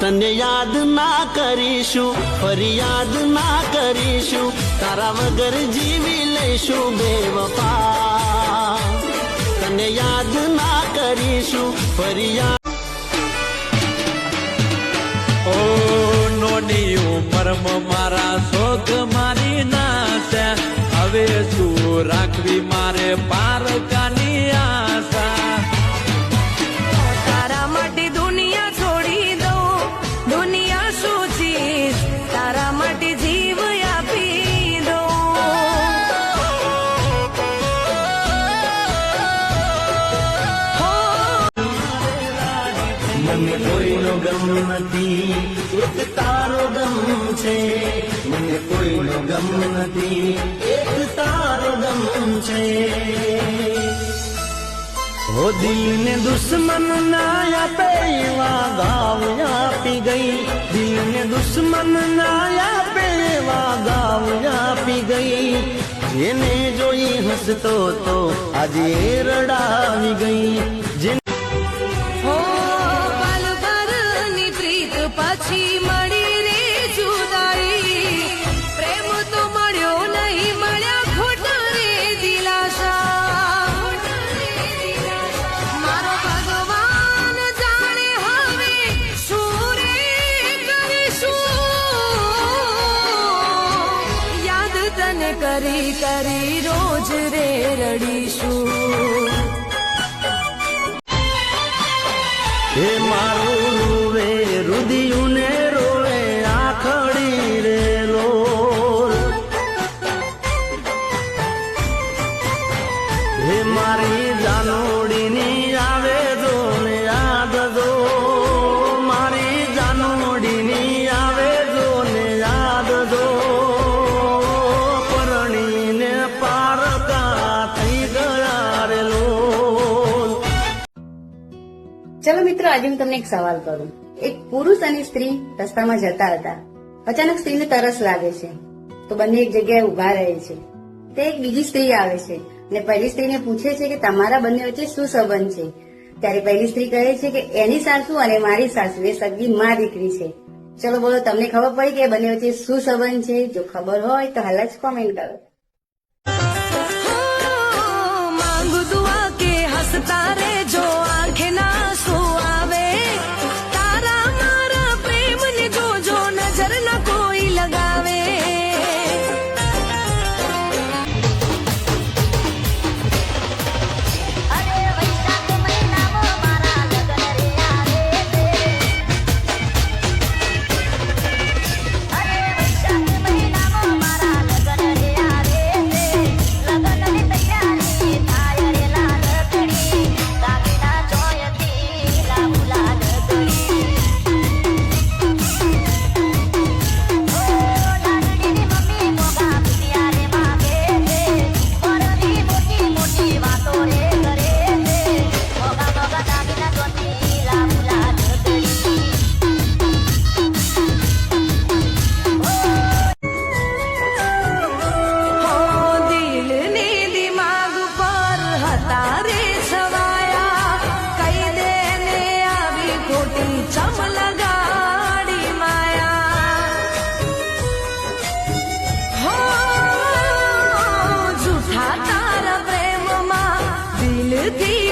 તને યાદ ના કરીશું, ફરિયાદ ના કરીશું, તારા વગર જીવી લઈશું બેવફા. તને યાદ ના કરીશું, ફરિયાદ ઓ નોની ઉંમરમાં મારા શોખ મારી છે હવે શું રાખવી મારે પારકાની આશા કોઈનો ગમ નથી, એક તારો ગમ છે. મને કોઈનો ગમ નથી, એક તારો ગમ છે. ઓ દિલને દુશ્મન ના આપે એવા ગાવ આપી ગઈ. દિલને દુશ્મન ના આપે એવા ગાવ આપી ગઈ. જેને જોઈ હસતો તો આજે રડાવી ગઈ. કરી કરી રોજ રે રડીશું. હે મારું રૂવે રુદિયું ને રોવે, આખડી રે લોલ. હે મારી જાનોડીની આવે જો મિત્રો, આજે હું તમને એક સવાલ કરું. એક પુરુષ અને સ્ત્રી રસ્તામાં જતા હતા. અચાનક સ્ત્રીને તરસ લાગે છે. તો બંને એક જગ્યાએ ઊભા રહે છે. તે એક બીજી સ્ત્રી આવે છે અને પહેલી સ્ત્રીને પૂછે છે કે તમારા બંને વચ્ચે શું સંબંધ છે? ત્યારે પહેલી સ્ત્રી કહે છે કે, એની સાસુ અને મારી સાસુ, એ સગી મા દીકરી છે. ચલો બોલો, તમને ખબર પડી કે બંને વચ્ચે શું સંબંધ છે? જો ખબર હોય તો હાલ જ કોમેન્ટ કરો. be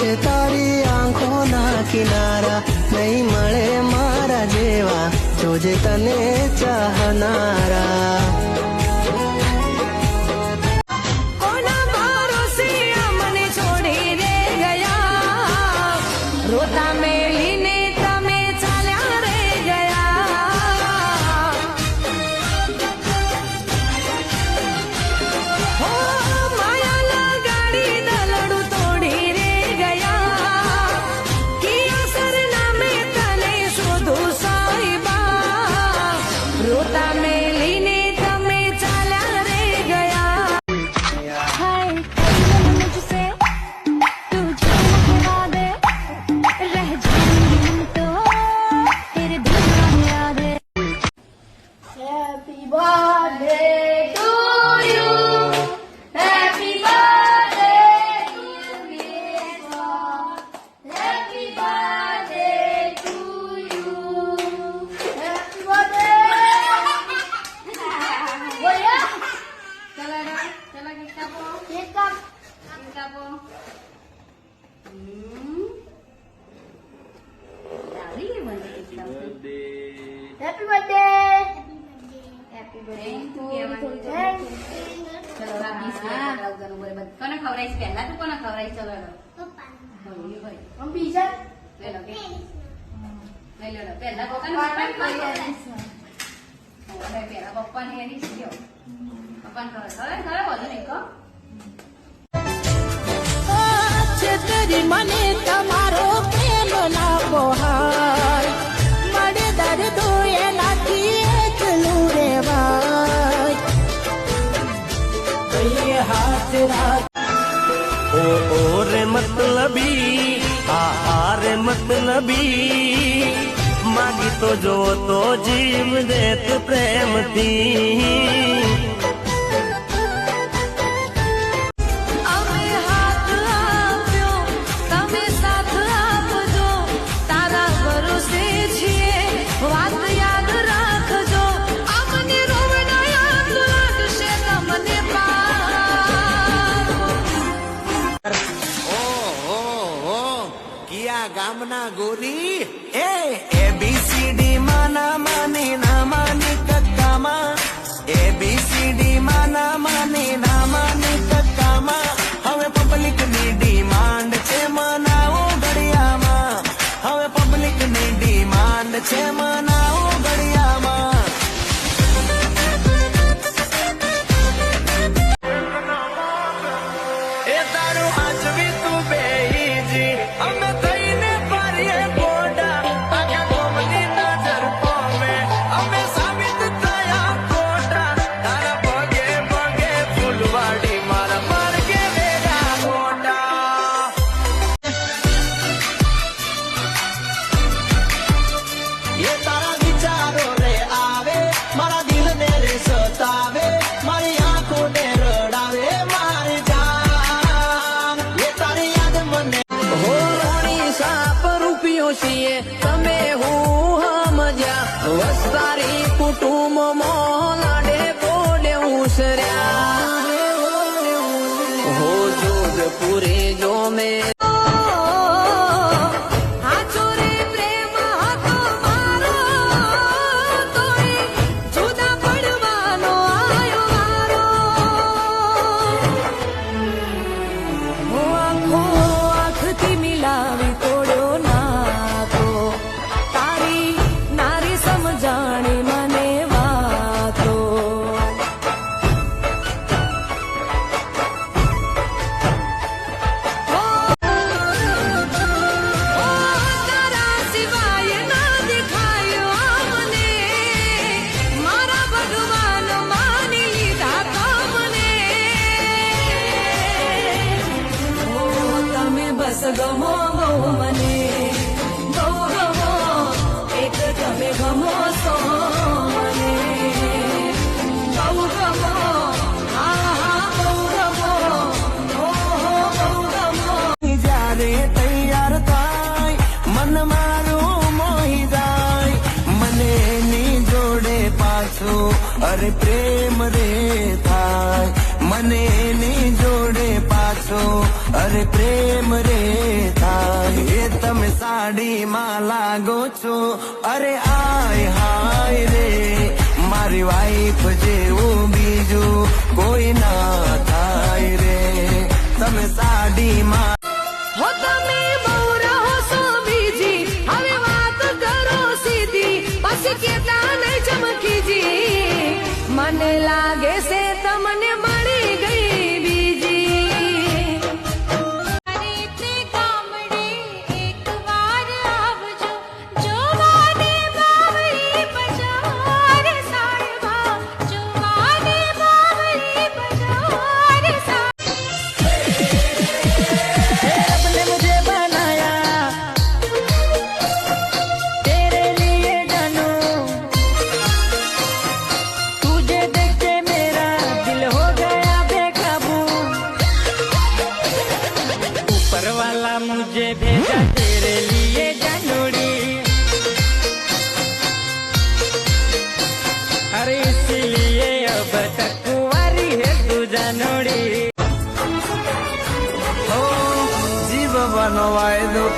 ભૂલાશે તારી આંખોના કિનારા નહીં મળે મારા જેવા જોજે તને ચાહનારા. કોને ખવડાવીશ? પહેલા તું કોને ખવડાવીશ ચલો પપ્પા બીજા? લે લો લઈ લો લો. પહેલા પપ્પાને પહેલા પપ્પાને એની ગયો. પપ્પાને ખબર ખવડાવ, ખવડાવ, વધુ નહીં કહો. મને તમારો પ્રેમ ના પોહાય મતલબી આ આ રે મતલબી માગી તો જો તો જીવ દેત પ્રેમથી બી સી ડી માના ના માની કક્કામાં હવે પબ્લિકની ડિમાન્ડ છે મનાવો ઘડિયામાં હવે પબ્લિકની ડિમાન્ડ છે મનાવો ઘડિયામાં એ તારું આચવી જોધપુરે જો મેં બસ ગમો બહુ મને બહુ ગમો એક તમે ગમો સો મને બહુ ગમો તૈયાર થાય મન મારું મોહી જાય મને એની જોડે પાછો અરે પ્રેમ રે થાય મને ની જોડે પાછો અરે પ્રેમ રે થાય તમે સાડીમાં લાગો છો. અરે આય હાય રે, મારી વાઈફ જેવું બીજું કોઈ ના થાય રે. તમે સાડીમાં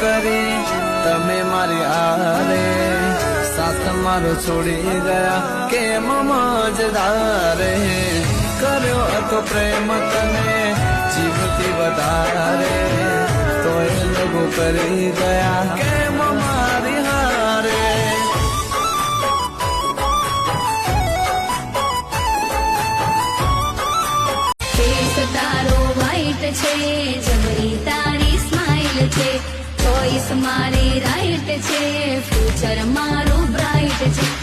કરી, તમે મારી આરે, સાથ મારો છોડી ગયા, કેમ મજદારે કર્યો હતો પ્રેમ તને, જીવતી વધારે તો એ કરી ગયા, કેમ મારી હારે? વ્હાઈટ છે ચોઈસ મારી રાઈટ છે. ફ્યુચર મારું બ્રાઇટ છે.